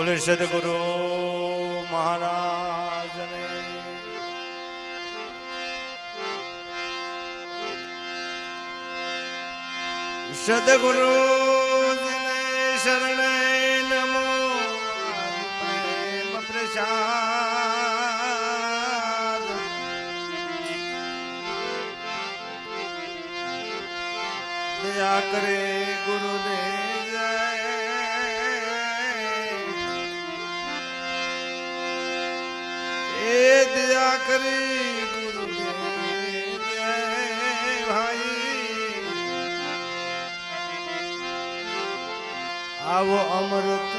બોલે સદગુરુ મહારાજ સદગુરુ શરણે નમો. પ્રેમ પ્રસાદ. દયા કરે ગુરુદેવ એ દયા કરી જય ભાઈ. આવો અમૃત.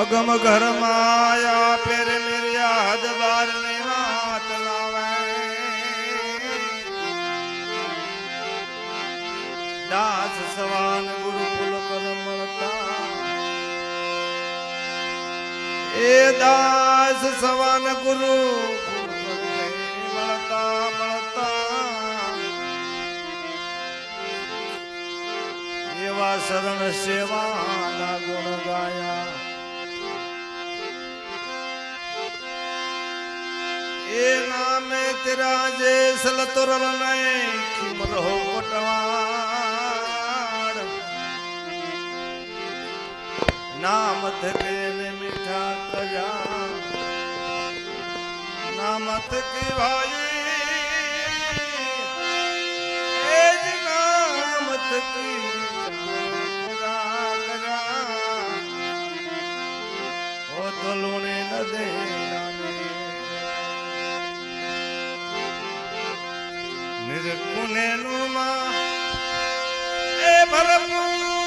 અગમ ઘર માયા પેર મેરિયા હદ બાર ને હાથ લાવે. દાસ સવાન ગુરુકુલ કર મળતા એ દાસ સવાન ગુરુ મળતા મળતા એવા શરણ સેવાના ગુણ ગાયા. એ નામે તેરા જે સલતોરલ નહીં ખિમર હો પટવાડ નામ થકે મીઠા કયા નામ કી ભાઈ, એ જ નામત કી કયા કયા ઓ તો લુણે ન દે નામે નું માં એ ભરપૂર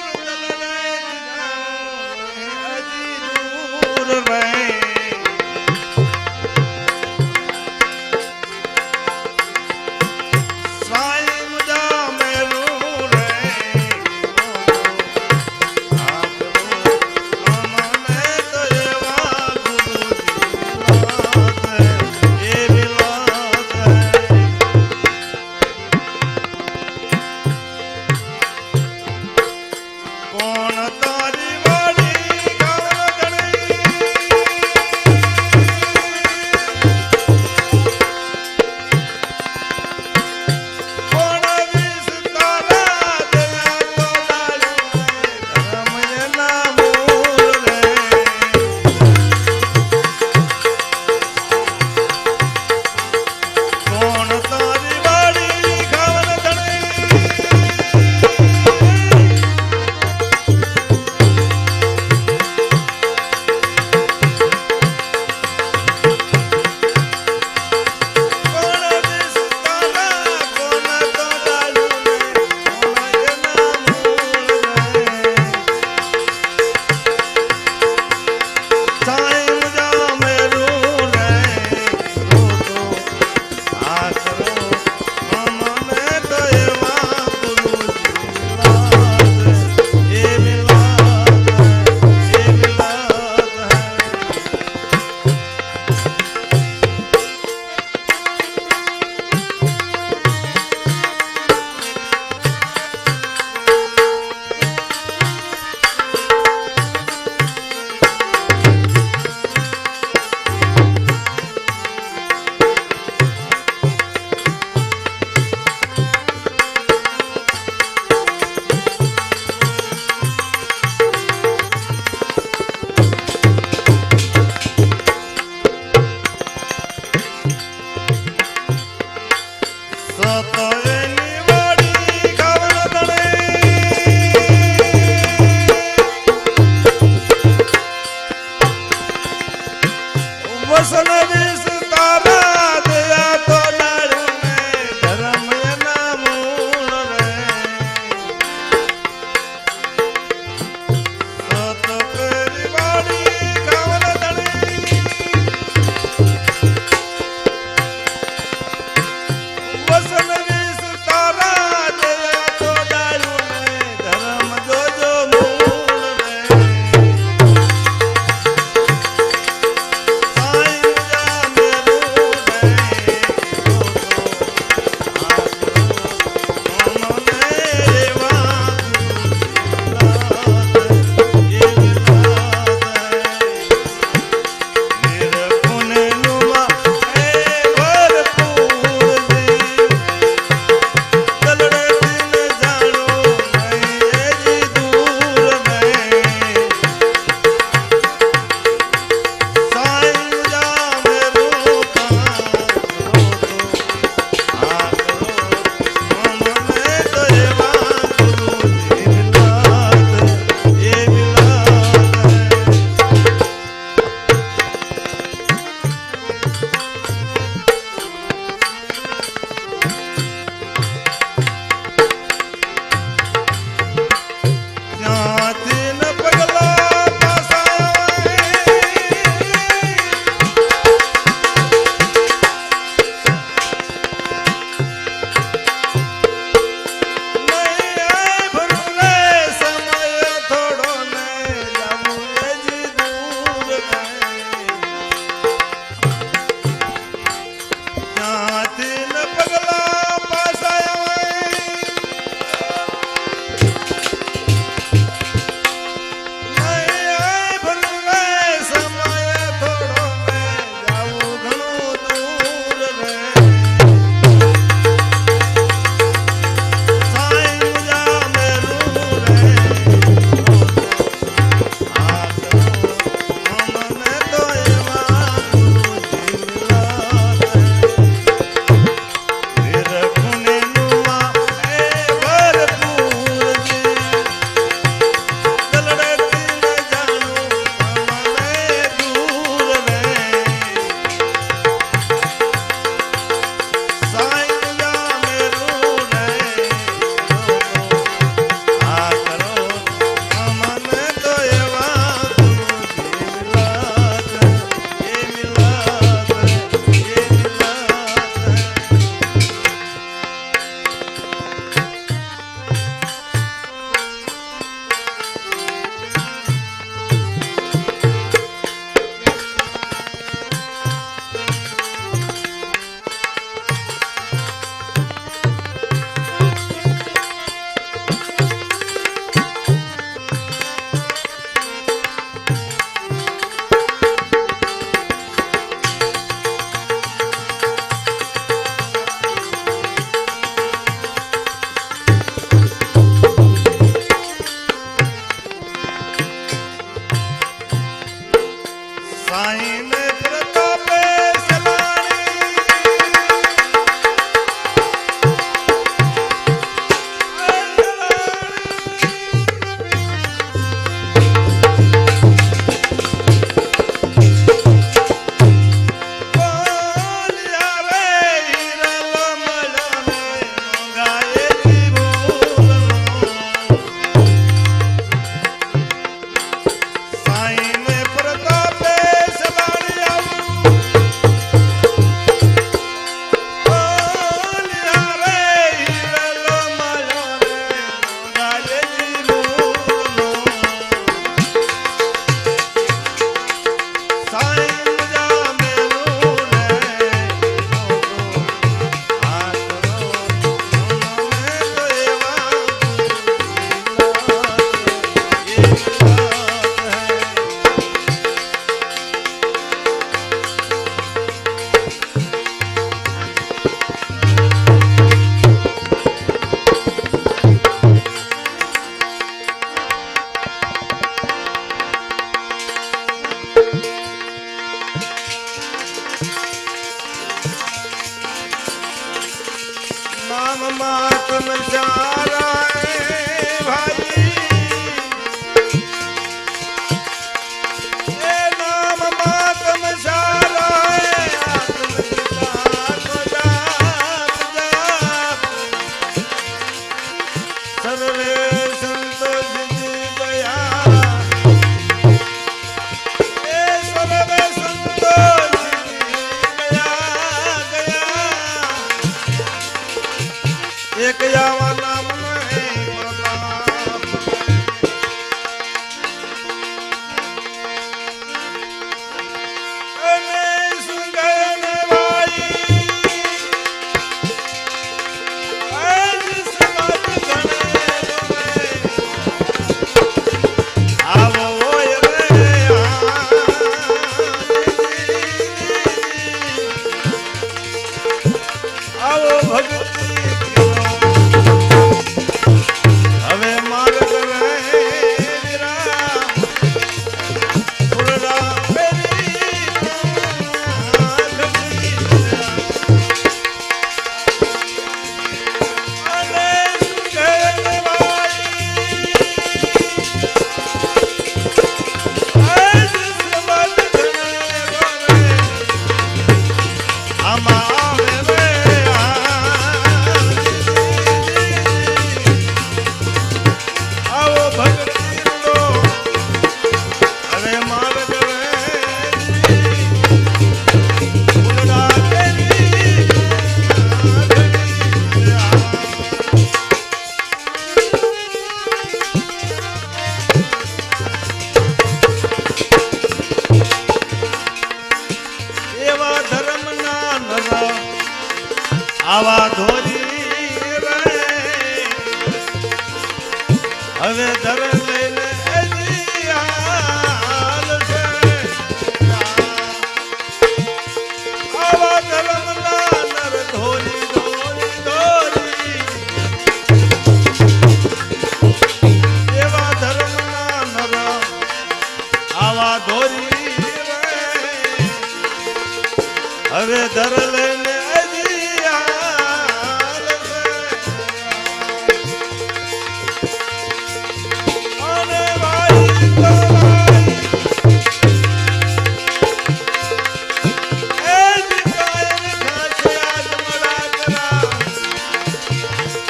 નામ માતમ સારા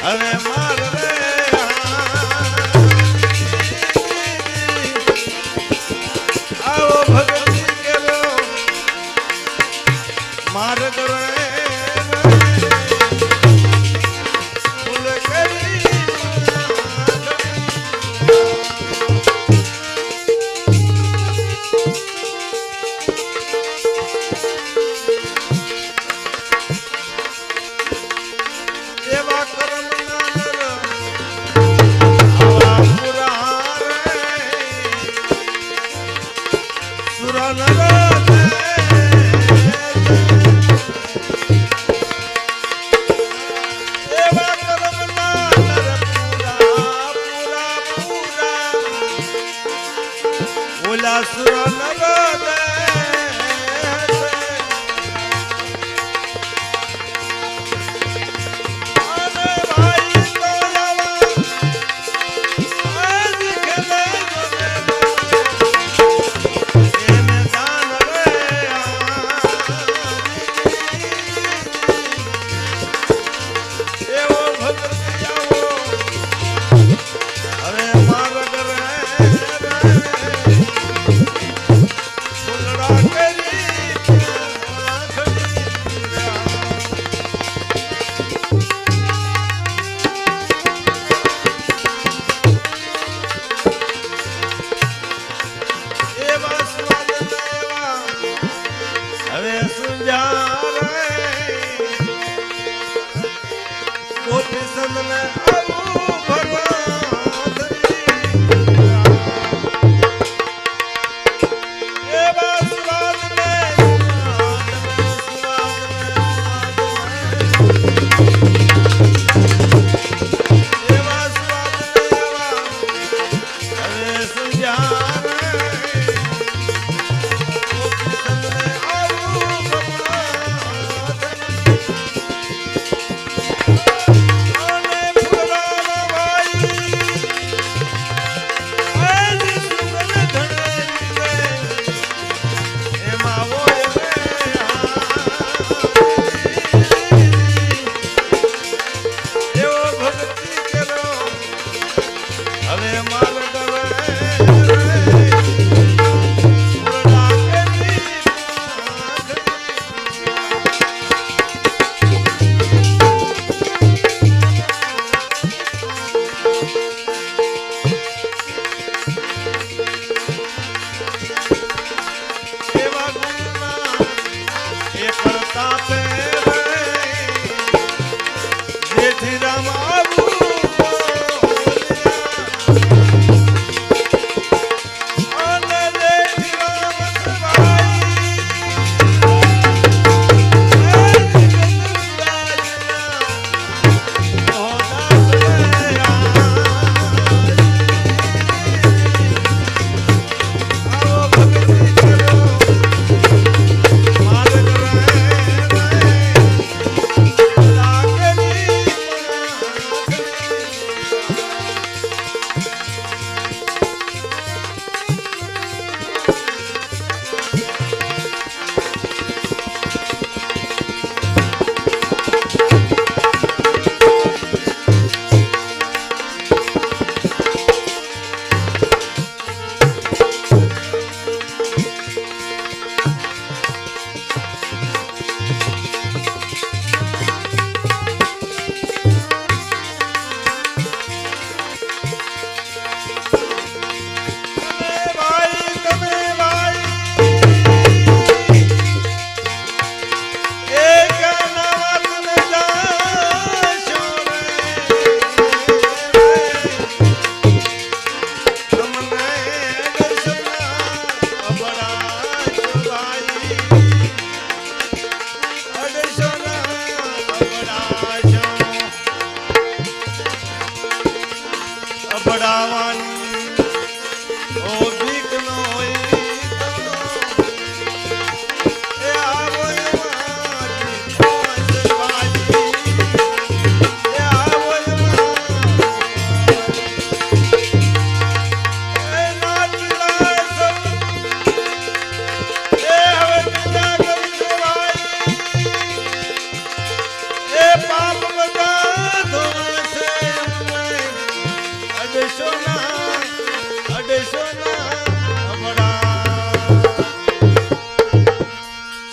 હવે 家.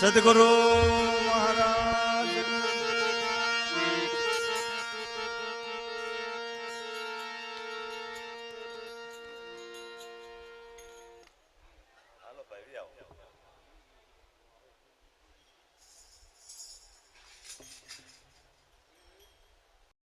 સદગુરુ